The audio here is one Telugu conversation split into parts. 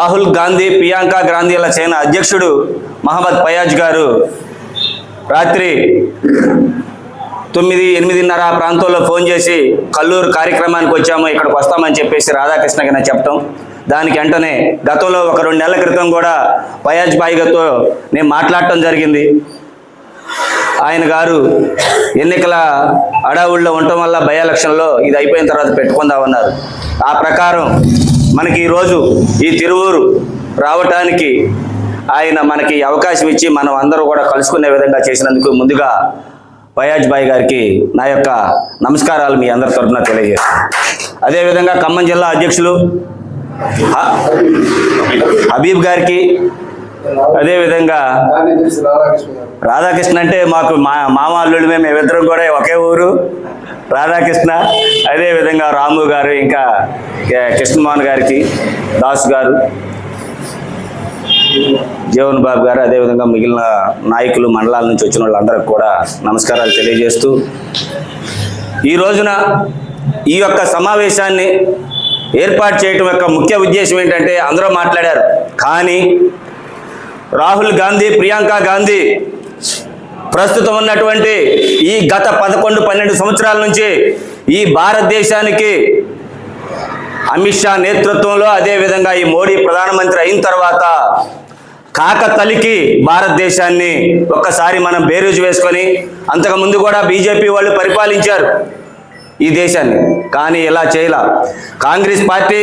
రాహుల్ గాంధీ ప్రియాంక గాంధీల సేన అధ్యక్షుడు మహమ్మద్ పయాజ్ గారు రాత్రి తొమ్మిది ఎనిమిదిన్నర ఆ ప్రాంతంలో ఫోన్ చేసి కల్లూరు కార్యక్రమానికి వచ్చాము ఇక్కడికి వస్తామని చెప్పేసి రాధాకృష్ణ గారిని చెప్పటం. దానికి వెంటనే గతంలో ఒక రెండు నెలల క్రితం కూడా పయాజ్ బాయ్ గారితో నేను మాట్లాడటం జరిగింది. ఆయన గారు ఎన్నికల అడావుల్లో ఉండటం వల్ల బై ఎలక్షన్లో ఇది అయిపోయిన తర్వాత పెట్టుకుందామన్నారు. ఆ ప్రకారం మనకి ఈరోజు ఈ తిరువూరు రావటానికి ఆయన మనకి అవకాశం ఇచ్చి మనం అందరూ కూడా కలుసుకునే విధంగా చేసినందుకు ముందుగా ఫయాజ్ బాయ్ గారికి నా యొక్క నమస్కారాలు మీ అందరి తరఫున తెలియజేస్తాను. అదేవిధంగా ఖమ్మం జిల్లా అధ్యక్షులు హబీబ్ గారికి అదేవిధంగా రాధాకృష్ణ అంటే మాకు మా మామ అల్లుడు మేము ఇద్దరం కూడా ఒకే ఊరు. రాధాకృష్ణ అదే విధంగా రాము గారు ఇంకా కృష్ణమోహన్ గారికి దాస్ గారు జీవన్ బాబు గారు అదేవిధంగా మిగిలిన నాయకులు మండలాల నుంచి వచ్చిన వాళ్ళందరికీ కూడా నమస్కారాలు తెలియజేస్తూ ఈ రోజున ఈ యొక్క సమావేశాన్ని ఏర్పాటు చేయటం యొక్క ముఖ్య ఉద్దేశం ఏంటంటే అందరూ మాట్లాడారు. కానీ రాహుల్ గాంధీ ప్రియాంక గాంధీ ప్రస్తుతం ఉన్నటువంటి ఈ గత పదకొండు పన్నెండు సంవత్సరాల నుంచి ఈ భారతదేశానికి అమిత్ షా నేతృత్వంలో అదేవిధంగా ఈ మోడీ ప్రధానమంత్రి అయిన తర్వాత కాక తలికి భారతదేశాన్ని ఒక్కసారి మనం బేరీజు వేసుకొని అంతకుముందు కూడా బీజేపీ వాళ్ళు పరిపాలించారు. ఈ దేశాన్ని. కానీ ఇలా చేయాల? కాంగ్రెస్ పార్టీ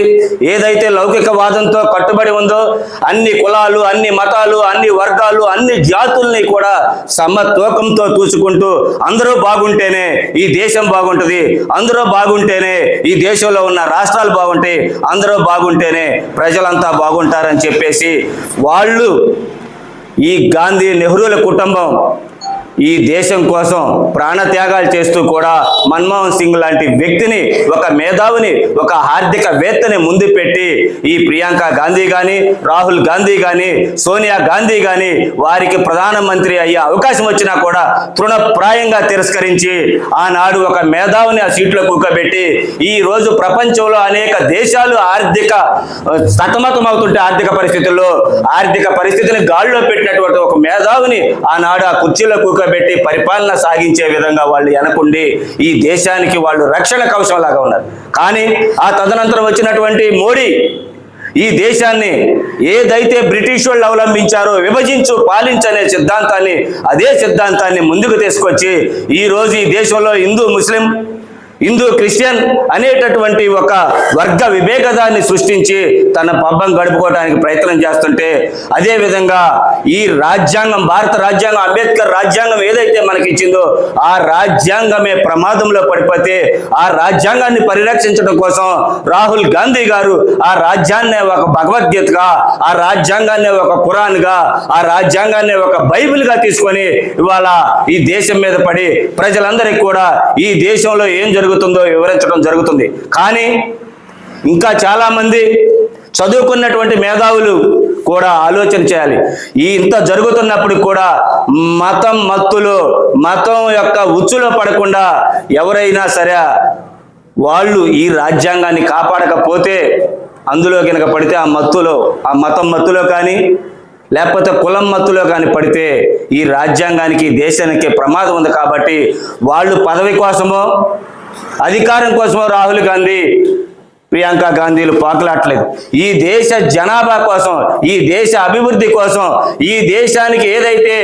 ఏదైతే లౌకికవాదంతో కట్టుబడి ఉందో అన్ని కులాలు అన్ని మతాలు అన్ని వర్గాలు అన్ని జాతుల్ని కూడా సమతూకంతో చూసుకుంటూ అందరూ బాగుంటేనే ఈ దేశం బాగుంటుంది అందరూ బాగుంటేనే ఈ దేశంలో ఉన్న రాష్ట్రాలు బాగుంటాయి అందరూ బాగుంటేనే ప్రజలంతా బాగుంటారని చెప్పేసి వాళ్ళు ఈ గాంధీ నెహ్రూల కుటుంబం ఈ దేశం కోసం ప్రాణత్యాగాలు చేస్తూ కూడా మన్మోహన్ సింగ్ లాంటి వ్యక్తిని ఒక మేధావిని ఒక ఆర్థికవేత్తని ముందు పెట్టి ఈ ప్రియాంక గాంధీ కానీ రాహుల్ గాంధీ కానీ సోనియా గాంధీ కానీ వారికి ప్రధానమంత్రి అయ్యే అవకాశం వచ్చినా కూడా తృణప్రాయంగా తిరస్కరించి ఆనాడు ఒక మేధావిని ఆ సీట్లో కూకబెట్టి ఈ రోజు ప్రపంచంలో అనేక దేశాలు ఆర్థిక సతమతమవుతుంటే ఆర్థిక పరిస్థితుల్లో ఆర్థిక పరిస్థితిని గాల్లో పెట్టినటువంటి ఒక మేధావిని ఆనాడు ఆ కుర్చీలో కూకబెట్టి పరిపాలన సాగించే విధంగా వాళ్ళు వెనకుండి ఈ దేశానికి వాళ్ళు రక్షణ కవచంలాగా ఉన్నారు. కానీ ఆ తదనంతరం వచ్చినటువంటి మోడీ ఈ దేశాన్ని ఏదైతే బ్రిటిష్ వాళ్ళు అవలంబించారో విభజించు పాలించనే సిద్ధాంతాన్ని అదే సిద్ధాంతాన్ని ముందుకు తీసుకొచ్చి ఈ రోజు ఈ దేశంలో హిందూ ముస్లిం హిందూ క్రిస్టియన్ అనేటటువంటి ఒక వర్గ విభేదాన్ని సృష్టించి తన పబ్బం గడుపుకోవడానికి ప్రయత్నం చేస్తుంటే అదే విధంగా ఈ రాజ్యాంగం భారత రాజ్యాంగం అంబేద్కర్ రాజ్యాంగం ఏదైతే మనకి ఇచ్చిందో ఆ రాజ్యాంగమే ప్రమాదంలో పడిపోతే ఆ రాజ్యాంగాన్ని పరిరక్షించడం కోసం రాహుల్ గాంధీ గారు ఆ రాజ్యాన్నే ఒక భగవద్గీతగా ఆ రాజ్యాంగాన్ని ఒక పురాణ్గా ఆ రాజ్యాంగాన్ని ఒక బైబిల్గా తీసుకొని ఇవాళ ఈ దేశం మీద పడి ప్రజలందరికీ కూడా ఈ దేశంలో ఏం జరుగుతుంది వివరించడం జరుగుతుంది. కానీ ఇంకా చాలామంది చదువుకున్నటువంటి మేధావులు కూడా ఆలోచన చేయాలి. ఈ ఇంత జరుగుతున్నప్పుడు కూడా మతం మత్తులో మతం యొక్క ఉచ్చులో పడకుండా ఎవరైనా సరే వాళ్ళు ఈ రాజ్యాంగాన్ని కాపాడకపోతే అందులో కనుక పడితే ఆ మత్తులో ఆ మతం మత్తులో కానీ లేకపోతే కులం మత్తులో కానీ పడితే ఈ రాజ్యాంగానికి దేశానికి ప్రమాదం ఉంది కాబట్టి వాళ్ళు పదవి కోసమో అధికారం కోసమో రాహుల్ గాంధీ ప్రియాంక గాంధీలు పాకలాట్లేదు ఈ దేశ జనాభా కోసం ఈ దేశ అభివృద్ధి కోసం ఈ దేశానికి ఏదైతే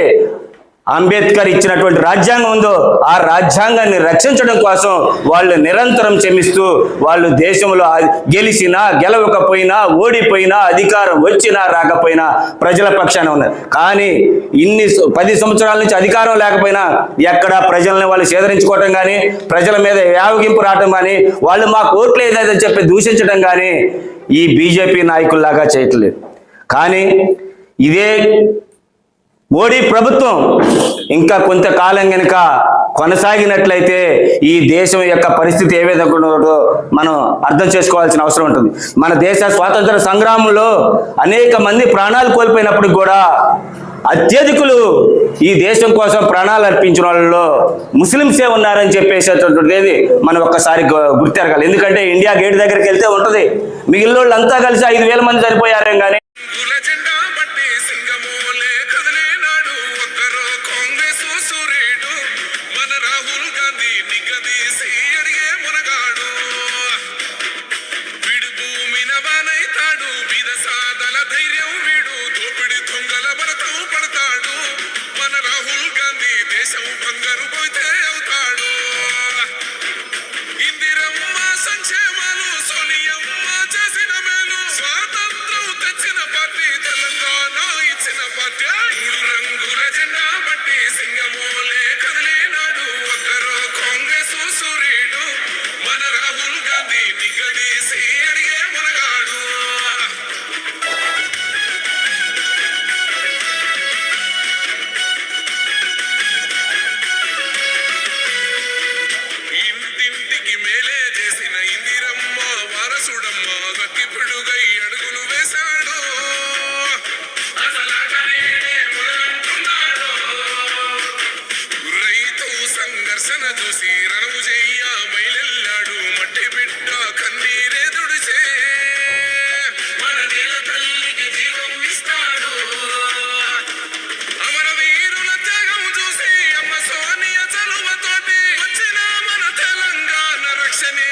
అంబేద్కర్ ఇచ్చినటువంటి రాజ్యాంగం ఉందో ఆ రాజ్యాంగాన్ని రక్షించడం కోసం వాళ్ళు నిరంతరం శ్రమిస్తూ వాళ్ళు దేశంలో గెలిచినా గెలవకపోయినా ఓడిపోయినా అధికారం వచ్చినా రాకపోయినా ప్రజల పక్షాన ఉన్నారు. కానీ ఇన్ని పది సంవత్సరాల నుంచి అధికారం లేకపోయినా ఎక్కడ ప్రజల్ని వాళ్ళు సేదరించుకోవటం కానీ ప్రజల మీద యావగింపు రావటం కానీ వాళ్ళు మాకు ఓట్లు ఏదైతే చెప్పి దూషించడం కానీ ఈ బీజేపీ నాయకుల్లాగా చేయట్లేదు. కానీ ఇదే మోడీ ప్రభుత్వం ఇంకా కొంతకాలం కనుక కొనసాగినట్లయితే ఈ దేశం యొక్క పరిస్థితి ఏ విధంగా ఉన్నదో మనం అర్థం చేసుకోవాల్సిన అవసరం ఉంటుంది. మన దేశ స్వాతంత్ర సంగ్రామంలో అనేక మంది ప్రాణాలు కోల్పోయినప్పుడు కూడా అత్యధికులు ఈ దేశం కోసం ప్రాణాలు అర్పించిన వాళ్ళలో ముస్లింసే ఉన్నారని చెప్పేసేటటువంటిది మనం ఒక్కసారి గుర్తెరగాలి. ఎందుకంటే ఇండియా గేట్ దగ్గరికి వెళ్తే ఉంటుంది. మిగిలిన వాళ్ళంతా కలిసి ఐదు వేల మంది చనిపోయారేం కానీ Гангар, убойте! సుదర్శన చూసి రణము చెయ్య బయలెల్లాడు. మట్టి బిడ్డ కందీరే దుడిసే మన నేల తల్లికి జీవం ఇస్తాడు. అమర వీరుల చూసి అమ్మ సోనియ చలువతోటి వచ్చిన మన తెలంగాణ రక్షణే